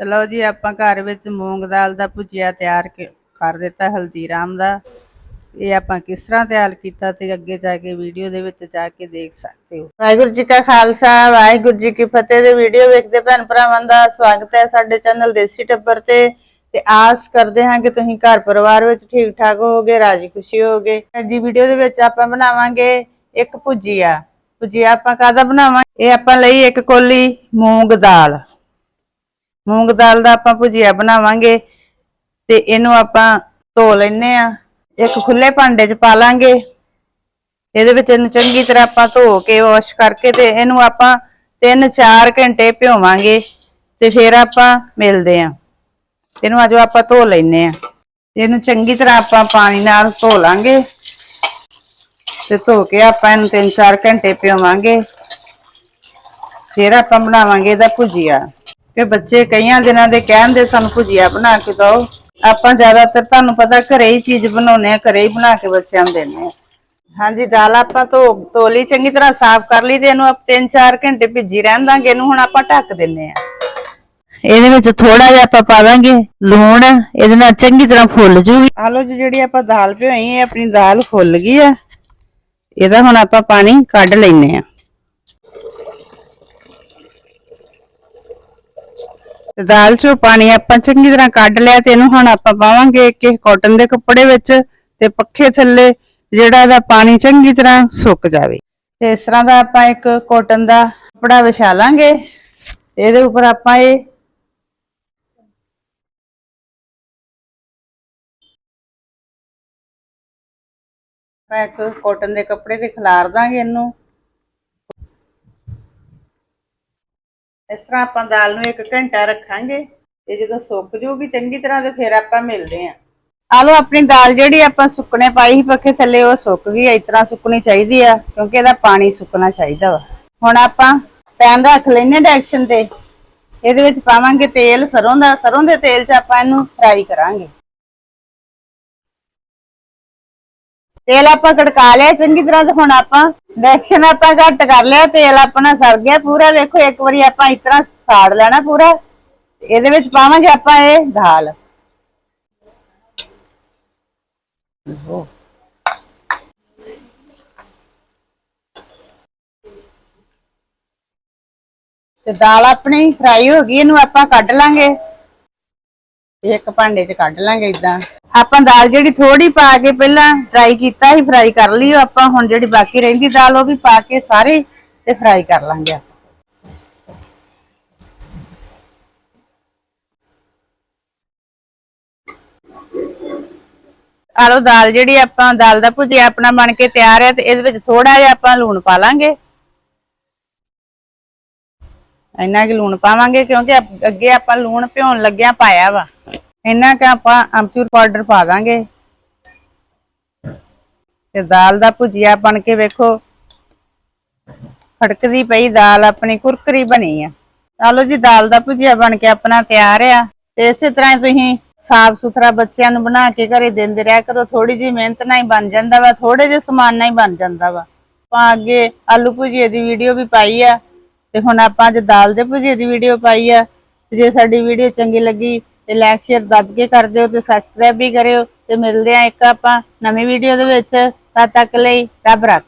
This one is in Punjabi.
ਤੇ ਲਓ ਜੀ, ਆਪਾਂ ਘਰ ਵਿੱਚ ਮੂੰਗ ਦਾਲ ਦਾ ਭੁਜੀਆ ਤਿਆਰ ਕਰ ਦਿੱਤਾ ਹਲਦੀਰਾਮ ਦਾ। ਇਹ ਆਪਾਂ ਕਿਸ ਤਰ੍ਹਾਂ ਤਿਆਰ ਕੀਤਾ ਤੇ ਅੱਗੇ ਜਾ ਕੇ ਵੀਡੀਓ ਦੇ ਵਿੱਚ ਜਾ ਕੇ ਦੇਖ ਸਕਦੇ ਹੋ। ਵਾਹਿਗੁਰੂ ਜੀ ਕਾ ਖਾਲਸਾ, ਵਾਹਿਗੁਰੂ ਜੀ ਕੀ ਫਤਿਹ ਦੇ ਵੀਡੀਓ ਵੇਖਦੇ ਭੈਣ ਭਰਾਵਾਂ ਦਾ ਸਵਾਗਤ ਹੈ ਸਾਡੇ ਚੈਨਲ ਦੇਸੀ ਟੱਬਰ ਤੇ। ਤੇ ਆਸ ਕਰਦੇ ਹਾਂ ਕਿ ਤੁਸੀਂ ਘਰ ਪਰਿਵਾਰ ਵਿੱਚ ਠੀਕ ਠਾਕ ਹੋਗੇ ਰਾਜੀ ਖੁਸ਼ੀ ਹੋਵੋਗੇ। ਅੱਜ ਦੀ ਵੀਡੀਓ ਦੇ ਵਿੱਚ ਆਪਾਂ ਬਣਾਵਾਂਗੇ ਇੱਕ ਭੁਜੀਆ। ਭੁਜੀਆ ਆਪਾਂ ਕਾਹਦਾ ਬਣਾਵਾਂਗੇ? ਇਹ ਆਪਾਂ ਲਈ ਇੱਕ ਕੋਲੀ ਮੂੰਗ ਦਾਲ। ਮੂੰਗ ਦਾਲ ਦਾ ਆਪਾਂ ਭੁਜੀਆ ਬਣਾਵਾਂਗੇ ਤੇ ਇਹਨੂੰ ਆਪਾਂ ਧੋ ਲੈਨੇ ਆ ਇੱਕ ਖੁੱਲੇ ਭਾਂਡੇ 'ਚ ਪਾ ਲਾਂਗੇ। ਇਹਦੇ ਵਿੱਚ ਇਹਨੂੰ ਚੰਗੀ ਤਰ੍ਹਾਂ ਆਪਾਂ ਧੋ ਕੇ ਵਾਸ਼ ਕਰਕੇ ਤੇ ਇਹਨੂੰ ਆਪਾਂ 3-4 ਘੰਟੇ ਭਿਓਵਾਂਗੇ ਤੇ ਫਿਰ ਆਪਾਂ ਮਿਲਦੇ ਆ ਇਹਨੂੰ ਅੱਜ ਆਪਾਂ ਧੋ ਲੈਨੇ ਆ ਇਹਨੂੰ ਚੰਗੀ ਤਰ੍ਹਾਂ ਆਪਾਂ ਪਾਣੀ ਨਾਲ ਧੋ ਲਾਂਗੇ ਤੇ ਧੋ ਕੇ ਆਪਾਂ ਇਹਨੂੰ 3-4 ਘੰਟੇ ਭਿਓਵਾਂਗੇ। ਫਿਰ ਆਪਾਂ ਬਣਾਵਾਂਗੇ ਇਹਦਾ ਭੁਜੀਆ। ਕਿ ਬੱਚੇ ਕਈਆਂ ਦਿਨਾਂ ਦੇ ਕਹਿੰਦੇ ਸਾਨੂੰ ਭੁਜੀਆ ਬਣਾ ਕੇ ਦਿਓ। ਆਪਾਂ ਜ਼ਿਆਦਾਤਰ ਤੁਹਾਨੂੰ ਪਤਾ ਘਰੇ ਹੀ ਚੀਜ਼ ਬਣਾਉਨੇ ਆ ਘਰੇ ਹੀ ਬਣਾ ਕੇ ਬੱਚਿਆਂ ਨੂੰ ਦਿੰਨੇ ਆ ਹਾਂਜੀ ਦਾਲ ਆਪਾਂ ਧੋ ਧੋ ਲਈ ਚੰਗੀ ਤਰ੍ਹਾਂ ਸਾਫ਼ ਕਰ ਲਈ ਤੇ ਇਹਨੂੰ ਆਪਾਂ 3-4 ਘੰਟੇ ਭਿੱਜੀ ਰਹਿਣ ਦਾਂਗੇ ਇਹਨੂੰ ਹੁਣ ਆਪਾਂ ਢੱਕ ਦਿੰਨੇ ਆ ਇਹਦੇ ਵਿੱਚ ਥੋੜਾ ਜਿਹਾ ਆਪਾਂ ਪਾ ਦਾਂਗੇ ਲੂਣ ਇਹਦੇ ਨਾਲ ਚੰਗੀ ਤਰ੍ਹਾਂ ਫੁੱਲ ਜੂਗੀ। ਆਲੋ ਜੀ ਜਿਹੜੀ ਆਪਾਂ ਦਾਲ ਭਿਓਈ ਹੈ ਆਪਣੀ ਦਾਲ ਫੁੱਲ ਗਈ ਆ ਇਹਦਾ ਹੁਣ ਆਪਾਂ ਪਾਣੀ ਕੱਢ ਲੈਨੇ ਆ ਤੇ ਦਾਲ ਚੋਂ ਪਾਣੀ ਆਪਾਂ ਚੰਗੀ ਤਰ੍ਹਾਂ ਕੱਢ ਲਿਆ ਤੇ ਇਹਨੂੰ ਹੁਣ ਆਪਾਂ ਪਾਵਾਂਗੇ ਇੱਕ ਕਾਟਨ ਦੇ ਕੱਪੜੇ ਵਿੱਚ ਤੇ ਪੱਖੇ ਥੱਲੇ, ਜਿਹੜਾ ਇਹਦਾ ਪਾਣੀ ਚੰਗੀ ਤਰ੍ਹਾਂ ਸੁੱਕ ਜਾਵੇ। ਤੇ ਇਸ ਤਰ੍ਹਾਂ ਦਾ ਆਪਾਂ ਇੱਕ ਕਾਟਨ ਦਾ ਕੱਪੜਾ ਵਿਛਾ ਲਾਂਗੇ। ਇਹਦੇ ਉੱਪਰ ਆਪਾਂ ਇਹ ਆਪਾਂ ਇੱਕ ਕਾਟਨ ਦੇ ਕੱਪੜੇ ਤੇ ਖਿਲਾਰ ਦਾਂਗੇ ਇਹਨੂੰ। ਇਸ ਤਰ੍ਹਾਂ ਆਪਾਂ ਦਾਲ ਨੂੰ 1 ਘੰਟਾ ਰੱਖਾਂਗੇ ਤੇ ਜਦੋਂ ਸੁੱਕ ਜੂਗੀ ਚੰਗੀ ਤਰ੍ਹਾਂ ਤੇ ਫਿਰ ਆਪਾਂ ਮਿਲਦੇ ਆਂ ਆ ਲਓ, ਆਪਣੀ ਦਾਲ ਜਿਹੜੀ ਆਪਾਂ ਸੁੱਕਣੇ ਪਾਈ ਸੀ ਪੱਖੇ ਥੱਲੇ, ਉਹ ਸੁੱਕ ਗਈ ਇਸ ਤਰ੍ਹਾਂ ਸੁੱਕਣੀ ਚਾਹੀਦੀ ਆ, ਕਿਉਂਕਿ ਇਹਦਾ ਪਾਣੀ ਸੁੱਕਣਾ ਚਾਹੀਦਾ ਵਾ। ਹੁਣ ਆਪਾਂ ਪੈਨ ਰੱਖ ਲੈਨੇ ਡਾਇਰੈਕਸ਼ਨ ਤੇ। ਇਹਦੇ ਵਿੱਚ ਪਾਵਾਂਗੇ ਤੇਲ, ਸਰੋਂ ਦਾ, ਸਰੋਂ ਦੇ ਤੇਲ 'ਚ ਆਪਾਂ ਇਹਨੂੰ ਫਰਾਈ ਕਰਾਂਗੇ। ਤੇਲ ਆਪਾਂ ਕੜਕਾ ਲਿਆ, ਚੰਗੀ ਤਰ੍ਹਾਂ ਤੇ ਹੁਣ ਆਪਾਂ ਡੈਕਸ਼ਨ ਆਪਾਂ ਘੱਟ ਕਰ ਲਿਆ, ਤੇਲ ਆਪਣਾ ਸਰ ਗਿਆ ਪੂਰਾ। ਵੇਖੋ ਇੱਕ ਵਾਰੀ ਆਪਾਂ ਇਸ ਤਰ੍ਹਾਂ ਸਾੜ ਲੈਣਾ ਪੂਰਾ। ਇਹਦੇ ਵਿੱਚ ਪਾਵਾਂਗੇ ਆਪਾਂ ਇਹ ਦਾਲ। ਤੇ ਦਾਲ ਆਪਣੀ ਫਰਾਈ ਹੋ ਗਈ, ਇਹਨੂੰ ਆਪਾਂ ਕੱਢ ਲਾਂਗੇ। ਇੱਕ ਭਾਂਡੇ 'ਚ ਕੱਢ ਲਾਂਗੇ ਇਦਾਂ ਆਪਾਂ ਦਾਲ ਜਿਹੜੀ ਥੋੜੀ ਪਾ ਕੇ ਪਹਿਲਾਂ ਫਰਾਈ ਕੀਤਾ ਸੀ ਫਰਾਈ ਕਰ ਲਈ ਆਪਾਂ। ਹੁਣ ਜਿਹੜੀ ਬਾਕੀ ਰਹਿੰਦੀ ਦਾਲ, ਉਹ ਵੀ ਪਾ ਕੇ ਸਾਰੇ ਤੇ ਫਰਾਈ ਕਰ ਲਾਂਗੇ ਆਪਾਂ। ਆਲੋ ਦਾਲ ਜਿਹੜੀ ਆਪਾਂ, ਦਾਲ ਦਾ ਭੁਜਿਆ ਆਪਣਾ ਬਣ ਕੇ ਤਿਆਰ ਹੈ ਤੇ ਇਹਦੇ ਵਿੱਚ ਥੋੜਾ ਜਿਹਾ ਆਪਾਂ ਲੂਣ ਪਾ ਲਾਂਗੇ। ਇੰਨਾ ਕਿ ਲੂਣ ਪਾਵਾਂਗੇ ਕਿਉਂਕਿ ਅੱਗੇ ਆਪਾਂ ਲੂਣ ਭਿਉਣ ਲੱਗਿਆ ਪਾਇਆ ਵਾ। ਇਹਨਾਂ ਕਿ ਆਪਾਂ ਅਮਚੂਰ ਪਾਊਡਰ ਪਾ ਦਾਂਗੇ। ਤੇ ਦਾਲ ਦਾ ਭੁਜੀਆ ਬਣ ਕੇ ਵੇਖੋ। ਖੜਕਦੀ ਪਈ ਦਾਲ ਆਪਣੀ ਕੁਰਕਰੀ ਬਣੀ ਆ। ਚਲੋ ਜੀ, ਦਾਲ ਦਾ ਭੁਜੀਆ ਬਣ ਕੇ ਆਪਣਾ ਤਿਆਰ ਆ। ਤੇ ਇਸੇ ਤਰ੍ਹਾਂ ਤੁਸੀਂ ਸਾਫ਼ ਸੁਥਰਾ ਬੱਚਿਆਂ ਨੂੰ ਬਣਾ ਕੇ ਘਰੇ ਦਿੰਦੇ ਰਿਹਾ ਕਰੋ। ਥੋੜੀ ਜਿਹੀ ਮਿਹਨਤ ਨਾਲ ਹੀ ਬਣ ਜਾਂਦਾ ਵਾ ਥੋੜੇ ਜਿਹੇ ਸਮਾਨ ਨਾਲ ਹੀ ਬਣ ਜਾਂਦਾ ਵਾ। ਆਪਾਂ ਅੱਗੇ ਆਲੂ ਭੁਜੀਏ ਦੀ ਵੀਡੀਓ ਵੀ ਪਾਈ ਆ। ਤੇ ਹੁਣ ਆਪਾਂ ਅੱਜ ਦਾਲ ਦੇ ਭੁਜੀਏ ਦੀ ਵੀਡੀਓ ਪਾਈ ਆ। ਜੇ ਸਾਡੀ ਵੀਡੀਓ ਚੰਗੀ ਲੱਗੀ ਤੇ ਲਾਈਕ ਸ਼ੇਅਰ ਦੱਬ ਕੇ ਕਰ ਦਿਓ ਤੇ ਸਬਸਕ੍ਰਾਈਬ ਵੀ ਕਰਿਓ ਤੇ ਮਿਲਦੇ ਆ ਇੱਕ ਆਪਾਂ ਨਵੀਂ ਵੀਡੀਓ ਦੇ ਵਿੱਚ। ਤਦ ਤੱਕ ਲਈ ਰੱਬ ਰੱਖ।